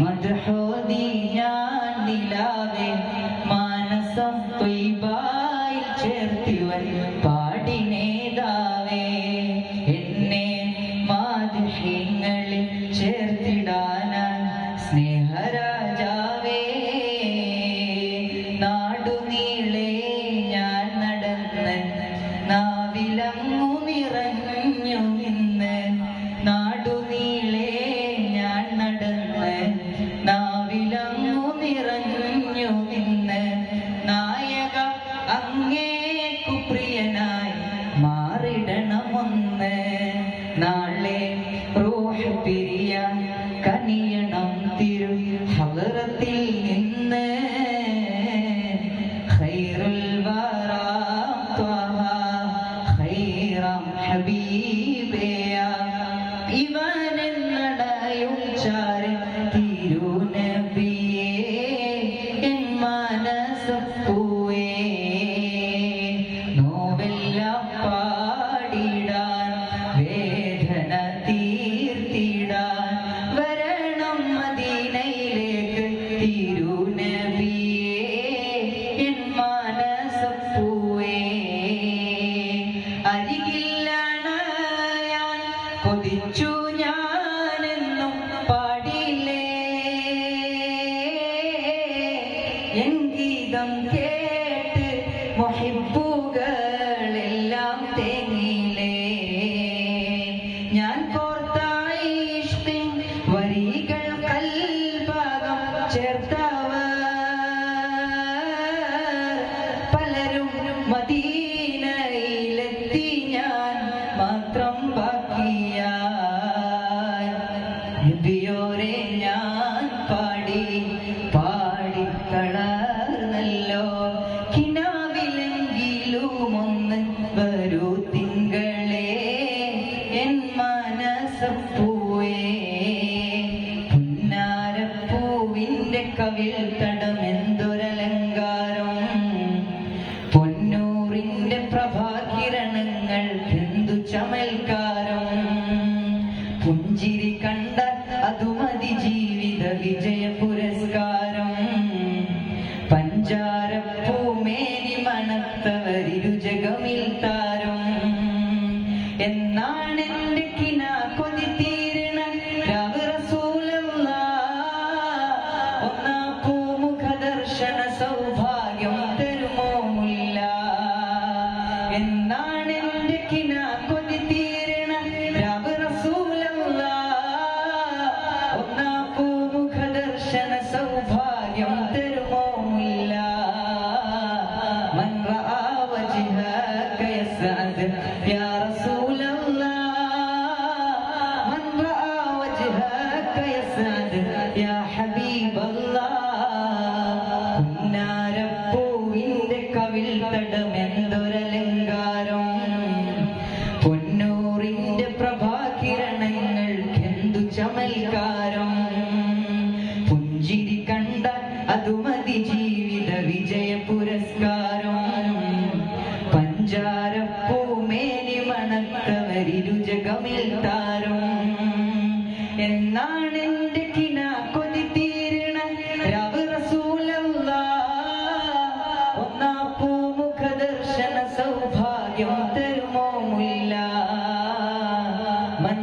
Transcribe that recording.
മധുഹോദി ഞാൻ നിലാവേ മാനസം തൊയ്ബായി ചേർത്തിവൻ പാടിനേതാവേ എന്നെ മാധുഷ്യങ്ങളിൽ ചേർത്തിടാനാൻ സ്നേഹരാജാവേ. നാടുനീളെ ഞാൻ നടന്ന് നാവിലങ്ങു നാവിലങ്ങു നിറഞ്ഞു നിന്ന് നായക അങ്ങേക്കു പ്രിയനായി മാറിടണമൊന്ന്. നാളെ റൂഹ് പിരിയാൻ കനിയണം തിരു ഹലറത്തിൽ നിന്ന്. ഖൈറുൽ വറാം ത്വഹ ഖൈറാം ഹബീബിയ കൊതിച്ചു ഞാനെന്നും പാടില്ലേ? എൻ ഗീതം കേട്ട് മൊഹിബുകളെല്ലാം തേങ്ങിലേ ഞാൻ കോർത്ത വരികൾ കൽഭാഗം ചേർത്തവ. പലരും മദീനയിലെത്തി നബിയോരെ ഞാൻ പാടി പാടി തളർന്നല്ലോ. കിനാവിലെങ്കിലും ഒന്ന് വരൂ തിങ്കളെ എൻ മനസപ്പൂവേ പുന്നാരപ്പൂവിന്റെ കവിൾ അതുമതി ജീവിത വിജയ പുരസ്കാരം. പഞ്ചാരപ്പൂമേനി മണത്തവരിരു ജഗമിൽ താരം. എന്നാണ് എന്റെ കിന കൊതി തീരണ. രാവ് റസൂലല്ലാ. ഒന്നാ പൂമുഖ ദർശന സൗഭാഗ്യം തരുമോ മുല്ല. എന്നാണ് എന്റെ കിന يا رسول الله من رأى وجهك يسعد يا حبيب الله പുന്നാരപ്പൂവിന്റെ കവിൾ തടമെന്തൊരലങ്കാരം പൊന്നൂറിന്റെ പ്രഭാകിരണങ്ങൾക്കെന്തു ചമൽക്കാരം പുഞ്ചിരി കണ്ട അതുമതി ജീവിത വിജയ പുരസ്കാരം ജഗമിൽ താരും എന്നാണ് എന്റെ കിന കൊതി തീരണ രാവ് റസൂലല്ലാ. ഒന്നാ പൂമുഖ ദർശന സൗഭാഗ്യം തരുമോ മുല്ല من